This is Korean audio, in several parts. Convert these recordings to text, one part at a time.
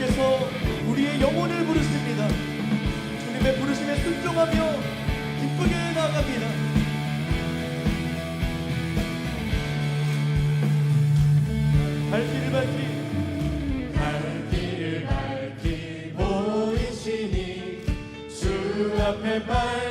주님께서 우리의 영혼을 부르십니다. 주님의 부르심에 순종하며 기쁘게 나아갑니다. 갈 길을 밝히 갈 길을 밝히 보이시니 주 앞에 빨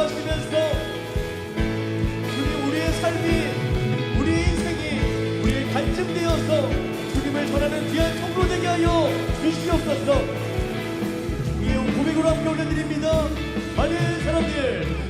도와주면서 주님 우리의 삶이 우리의 인생이 우리의 간증되어서 주님을 전하는 귀한 통로 되게 하여 주시옵소서. 우리의 고백으로 함께 올려드립니다. 많은 사람들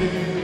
you.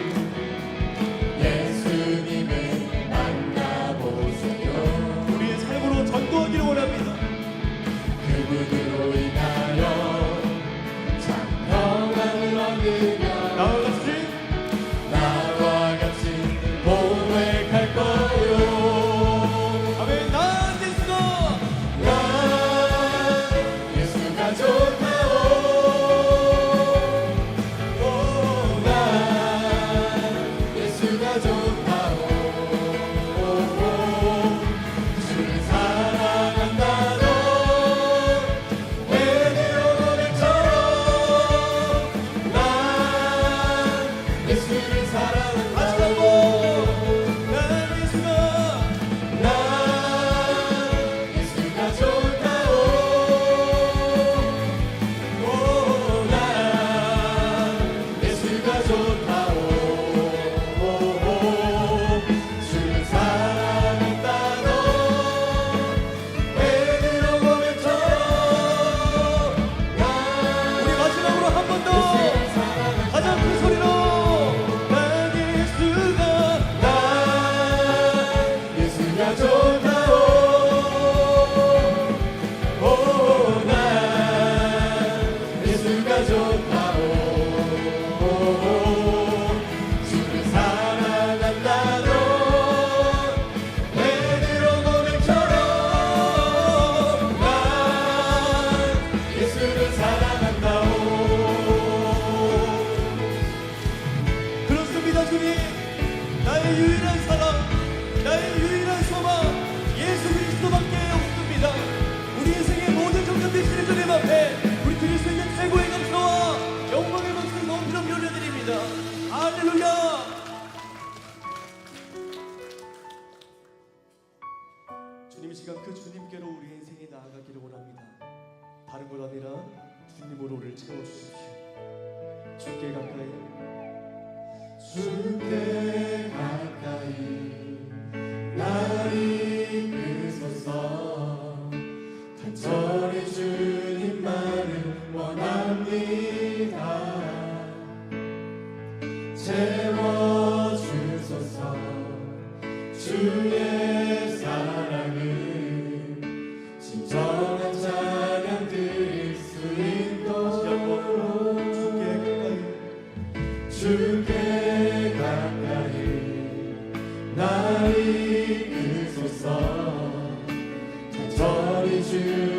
힘으로 우리를 채워주십시오. 주께 가까이. 주께 가까이. 주께 가까이 나 이끄소서 저리 주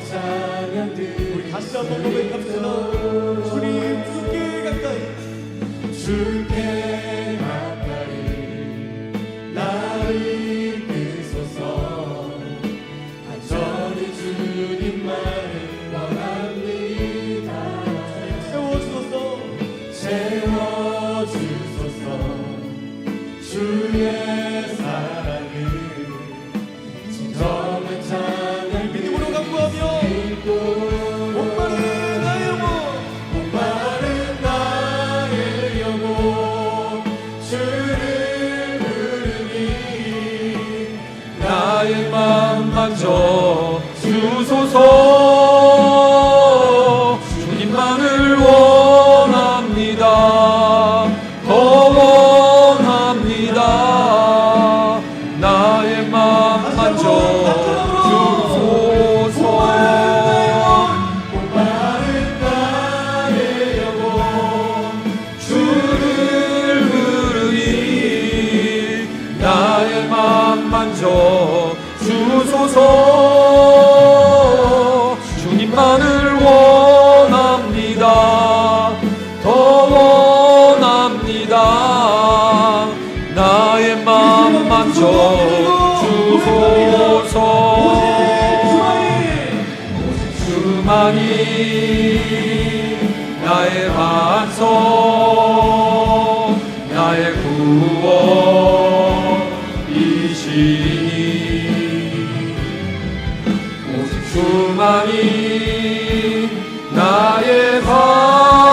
우리 다시 한번 고백합시다. 주님 주께 가까이. 주께 나의 마음 만져 주소서. 주만이 나의 반성 나의 구원이시니. 오직 주만이 나의 반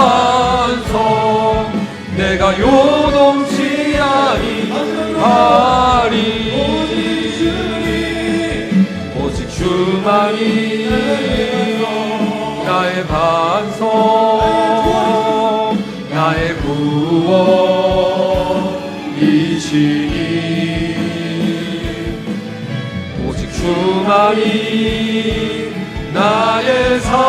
영광이 나의 산성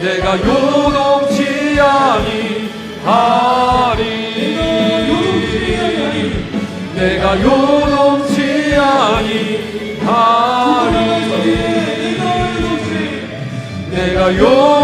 내가 요동치 아니하리. 내가 요동치 아니하리. 내가 요동치.